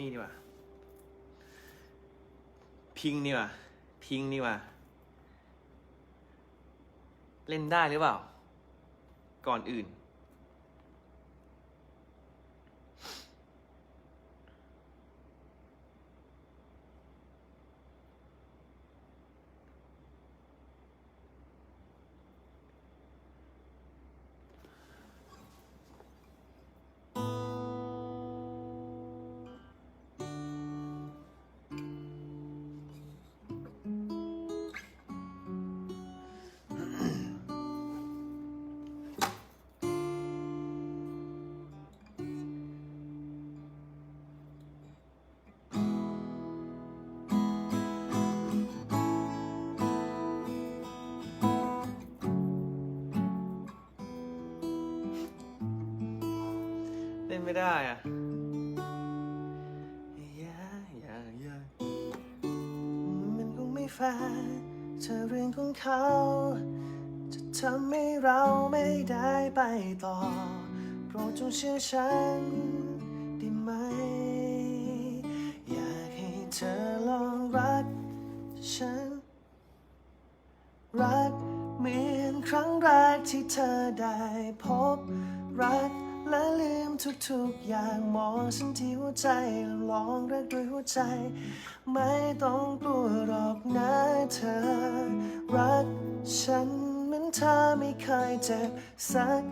นี่ดีกว่า พิงนี่ว่า พิงนี่ว่า เล่นได้หรือเปล่า ก่อนอื่น นไม่ได้อะอย่าอย่าอย่ามันคงไม่แฟร์เธอเรื่องของเขา จะทำให้เราไม่ได้ไปต่อโปรดจงเชื่อฉันได้ไหม อยากให้เธอลองรักฉัน รักเหมือนครั้งแรกที่เธอได้พบรัก และลืมทุกๆอย่างมองฉันที่หัวใจล้วลองรักด้วยหัวใจ ไม่ต้องกลัวหรอกนะเธอ รักฉันเหมือนเธอไม่เคยเจ็บสัก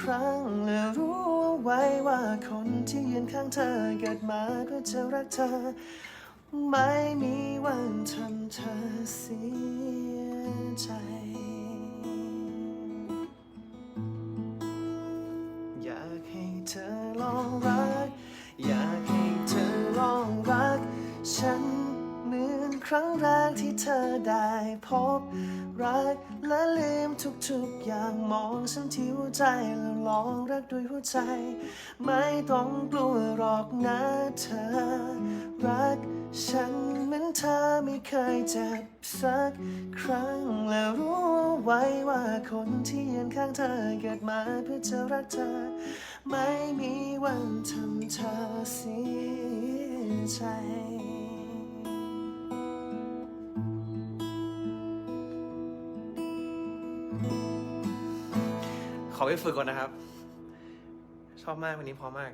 ครั้งและรู้ไว้ว่าคนที่ยืนข้างเธอเกิดมาเพื่อจะรักเธอ ไม่มีวันทำเธอเสียใจ ครั้งแรกที่เธอได้พบ รักและลืมทุกๆอย่างมองฉันที่หัวใจแล้วลองรักด้วยหัวใจ ไม่ต้องกลัวหรอกนะเธอ รักฉันเหมือนเธอไม่เคยเจ็บสักครั้งแล้วรู้ไว้ว่าคนที่ยืนข้างเธอเกิดมาเพื่อจะรักเธอ ไม่มีวันทำเธอเสียใจ ขอไปฝึกก่อนนะครับ ชอบมากวันนี้พอมาก